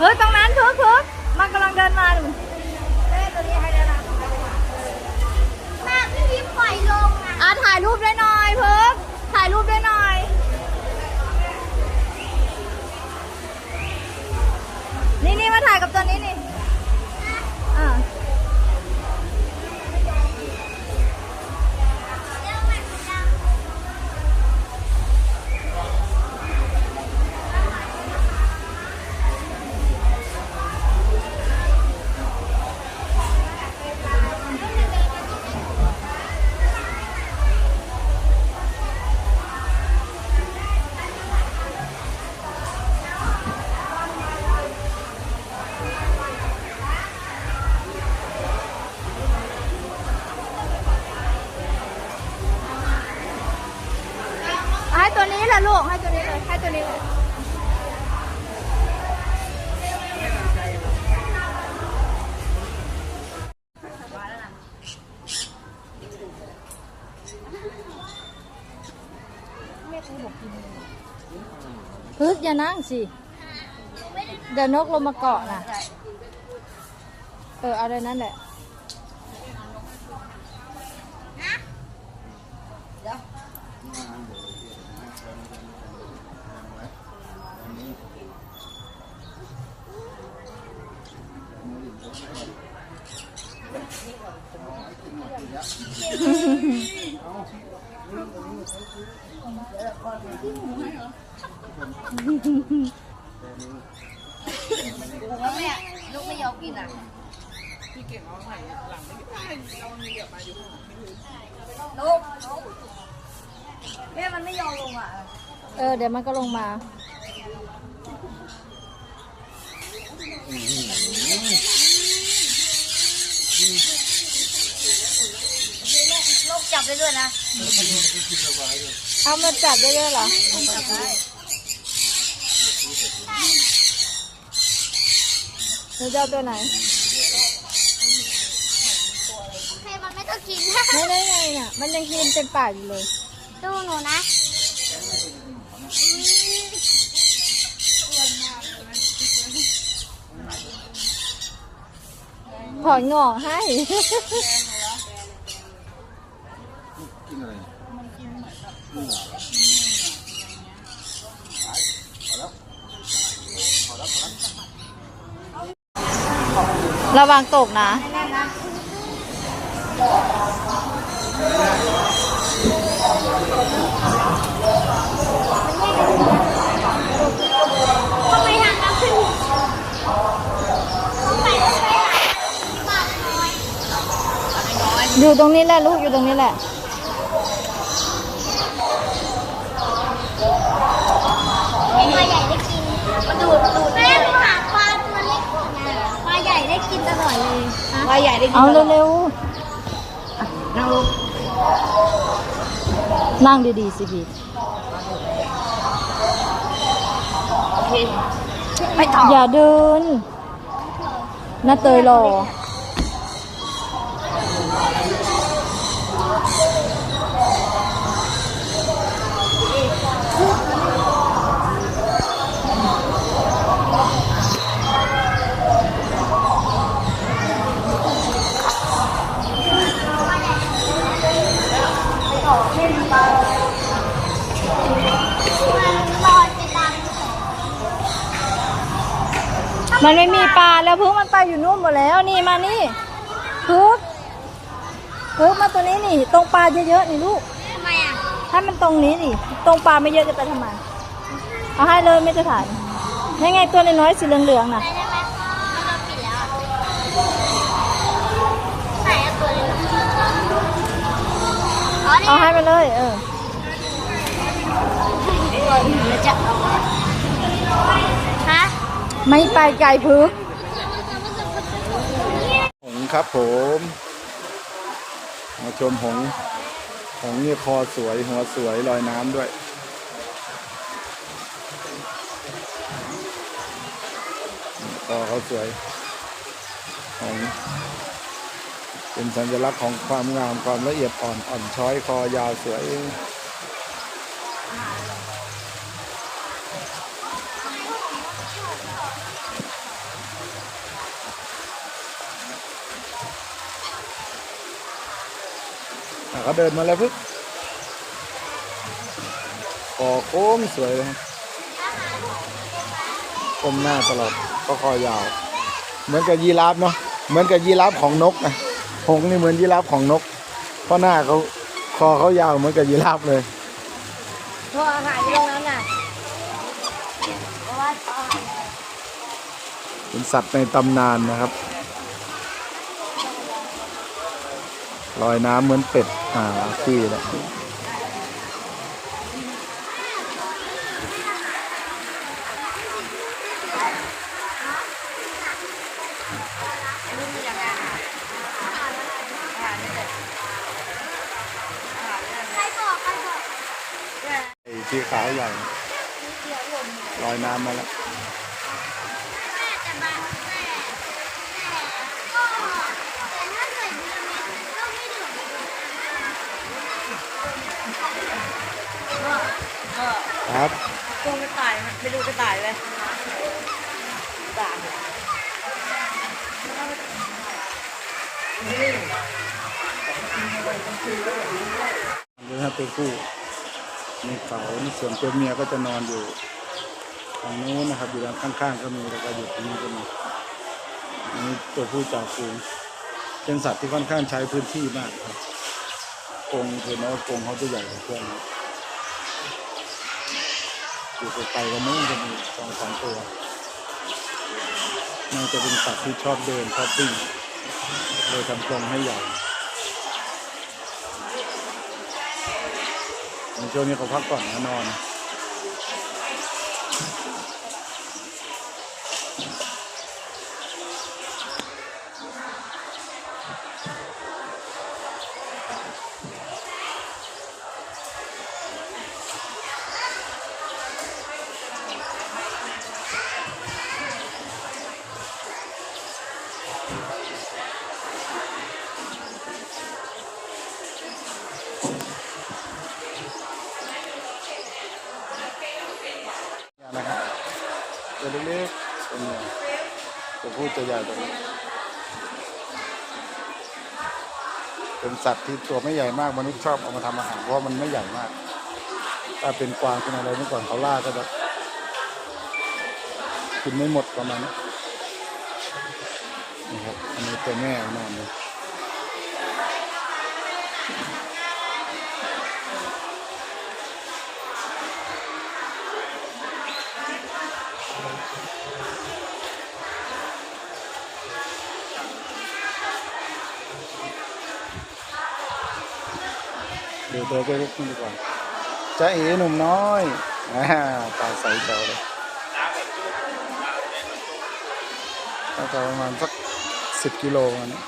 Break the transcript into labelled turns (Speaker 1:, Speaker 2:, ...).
Speaker 1: เฮ้ยตรงนั้นเพิ่งเพิ่งมันกำลังเดินมาหนู
Speaker 2: แม่ตัวนี้ให้ได้นะแม่พี่พิมปล่อยลงนะ
Speaker 1: อะถ่ายรูปด้วยหน่อยเพิ่งถ่ายรูปด้วยหน่อย นี้
Speaker 2: เล
Speaker 1: ยให้ตัวนี้เลยพึกอย่านั่งสิเดี๋ยวนกลงมาเกาะนะเออ เอาได้นั่นแหละ
Speaker 2: แล้วแม่ลูกไม่ยอมกินอะลูกแม่มันไม่ยอมลงอะ
Speaker 1: เออ เดี๋ยวมันก็ลงมา
Speaker 2: ลูกจับได้ด้วยนะ
Speaker 1: เอามาจับได้ด้วยเหรอ
Speaker 2: จับได้
Speaker 1: หนูจะเอาตัวไหน
Speaker 2: ใครมันไม่ต้องกิน
Speaker 1: ไม่ได้ไงน่ะ มันยังกินเต็มปากอยู่เลย
Speaker 2: ดูหนูนะ
Speaker 1: ถอนงอกให้
Speaker 3: กินอะไรนี่เหรอพอแล้วพอแล้วพอแล้ว
Speaker 1: ระวังตกนะ
Speaker 2: ทำไมทางน้ำขึ้นทำไมไม่ไปหาบาทน้อย
Speaker 1: อยู่ตรงนี้แหละลูกอยู่ตรงนี้แหละ
Speaker 2: ปลาใหญ่ได้กินมาดูดดูดแม่ไปหาปลาตัวเล็กก่อนนะปลาใหญ่ได้กินตลอดเลยปลาใหญ่ได้กิน
Speaker 1: เอาเร็ว
Speaker 2: นั่งลง
Speaker 1: ๆนั่งดีๆสิพี่
Speaker 2: โอเคไม่ต่อ
Speaker 1: อย่าเดินน้าเตยรอ มันไม่มีปลาแล้วพึ่งมันไปอยู่นู่นหมดแล้วนี่มานี่พึ่งพึ่งมาตัวนี้นี่ ตรงปลาเยอะๆนี่ลูก
Speaker 2: ทำไมอะ
Speaker 1: ให้มันตรงนี้ดิตรงปลาไม่เยอะจะไปทำไมเอาให้เลยไม่จะถ่ายยังไงตัวน้อยๆสีเหลืองๆน่ะ
Speaker 2: ไปได้ไหมมันโดนปิดแล้วอะใส่เอาตัวเล็กอ๋อนี่
Speaker 1: เอาให้มันเลย เออ
Speaker 2: เราจะเอาฮะ
Speaker 1: ไม่ไปไกลพึ่ง
Speaker 3: หงส์ครับผม มาชมหงส์หงส์เนี่ยคอสวยหัวสวยลอยน้ำด้วยคอเขาสวยหงส์เป็นสัญลักษณ์ของความงามความละเอียดอ่อนอ่อนช้อยคอยาวสวย เขาเดินมาแล้วปึ๊บคอโค้งสวยเลยครับก้มหน้าตลอดก็คอยาว เหมือนกับยีราฟเนาะเหมือนกับยีราฟของนกนะหงส์นี่เหมือนยีราฟของนก เพราะหน้าเขาคอเขายาวเหมือนกับยีราฟเลย
Speaker 2: เพราะอาหารอยู่ตรงนั้นน่ะเพราะว่าอาหาร
Speaker 3: เป็นสัตว์ในตำนานนะครับ ลอยน้ำเหมือนเป็ด อ่าที่แหละ
Speaker 2: ใครบอกใครบอก
Speaker 3: ไอ้ที่ขาวใหญ่ลอยน้ำมาแล้ว
Speaker 2: แม่แต่บางแม่ก็แต่ถ้าเกิดมีก็ไม่เหลือ
Speaker 3: ครับ
Speaker 4: ตัวกระต่ายมันไปดูกระต่ายเลยกระต่าย
Speaker 3: นี่ครับตัวผู้มีเขานี่ส่วนตัวเมียก็จะนอนอยู่ทางนู้นนะครับ อยู่ด้านข้างๆก็มีแล้วก็อยู่ตรงนี้ก็มีอันนี้ตัวผู้จ่าฝูงเป็นสัตว์ที่ค่อนข้างใช้พื้นที่มากครับกรงคือน้อยกรงเขาจะใหญ่กว่าเพื่อนนะ อยู่ไกลๆกันนู้นจะมีสองสามตัวน่าจะเป็นสัตว์ที่ชอบเดินชอบวิ่งเลยทำกรงให้ใหญ่ในช่วงนี้เขาพักก่อนนะนอน ตัวเล็กๆตัวเนี้ยตัวผู้จะใหญ่ตัวนี้เป็นสัตว์ที่ตัวไม่ใหญ่มากมนุษย์ชอบเอามาทำอาหารเพราะมันไม่ใหญ่มาก ถ้าเป็นกวางเป็นอะไรเมื่อก่อนเขาล่าก็จะกินไม่หมดประมาณนี้นะครับอันนี้ตัวแม่นอนเลย เดี๋ยวตัวเล็กๆนี่ดีกว่าจ้าเอ๋หนุ่มน้อยอ่าตาใสเจ้าเลยน่าจะประมาณสักสิบกิโลอันนี้